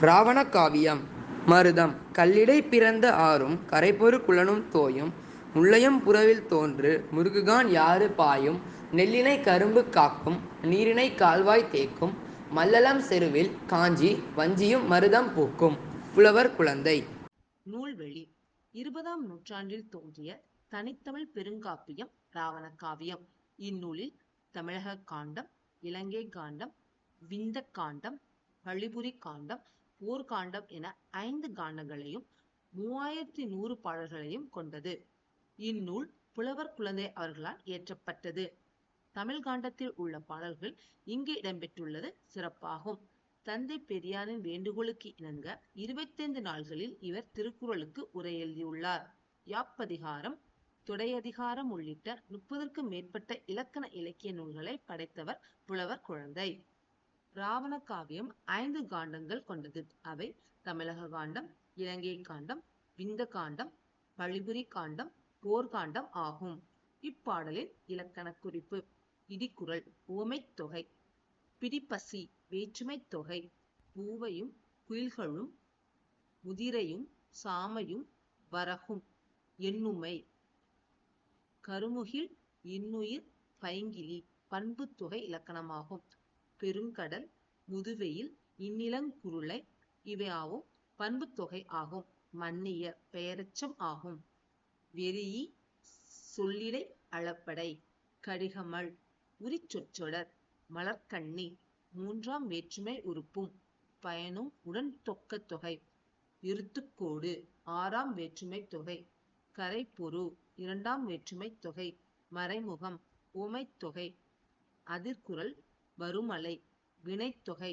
ராவண காவியம் மருதம் கல்லிடை பிறந்த ஆறும் கரைபொரு குலனும் தோயும் முள்ளையம் புறவில் தோன்று முருகுகான் யாறு பாயும் நெல்லினை கரும்பு காக்கும் நீரினை கால்வாய் தேக்கும் மல்லலம் செருவில் காஞ்சி வஞ்சியும் மருதம் பூக்கும். புலவர் குழந்தை. நூல்வெளி. இருபதாம் நூற்றாண்டில் தோன்றிய தனித்தமிழ் பெருங்காப்பியம் ராவண காவியம். இந்நூலில் தமிழக காண்டம் இலங்கை காண்டம் விந்த காண்டம் பழிபுரி காண்டம் போர்க்காண்டம் என ஐந்து காண்டங்களையும் மூவாயிரத்தி நூறு பாடல்களையும் கொண்டது. இந்நூல் புலவர் குழந்தை அவர்களால் இயற்றப்பட்டது. தமிழ் காண்டத்தில் உள்ள பாடல்கள் இங்கு இடம்பெற்றுள்ளது சிறப்பாகும். தந்தை பெரியாரின் வேண்டுகோளுக்கு இணங்க இருபத்தைந்து நாள்களில் இவர் திருக்குறளுக்கு உரை எழுதியுள்ளார். யாப்பதிகாரம் துடையதிகாரம் உள்ளிட்ட முப்பதற்கும் மேற்பட்ட இலக்கண இலக்கிய நூல்களை படைத்தவர் புலவர் குழந்தை. ராவண காவியம் ஐந்து காண்டங்கள் கொண்டது. அவை தமிழக காண்டம் இலங்கை காண்டம் விந்த காண்டம் பழிபுரி காண்டம் போர்க்காண்டம் ஆகும். இப்பாடலின் இலக்கண குறிப்பு இடிக்குரல் உவமைத் தொகை பிடிப்பசி வேற்றுமைத் தொகை பூவையும் குயில்களும் முதிரையும் சாமையும் வரகும் எண்ணுமை கருமுகில் இன்னுயிர் பைங்கிலி பண்புத் தொகை இலக்கணமாகும். பெருங்கடல் முதுவெயில் இந்நிலங்குருளை இவையாவும் பண்புத் தொகை ஆகும். மன்னிய பெயரச்சம் ஆகும். வெறியி சொல்லிடை அளப்படை. கடிகமல் உரிச்சொற்றொடர் மலர்க்கண்ணி மூன்றாம் வேற்றுமை உறுப்பும் பயனும் உடன் தொக்க தொகை. இருத்துக்கோடு ஆறாம் வேற்றுமை தொகை. கரைப்பொரு இரண்டாம் வேற்றுமை தொகை. மறைமுகம் உமைத்தொகை அதிர்குரல் வருமலை. வினைத்தொகை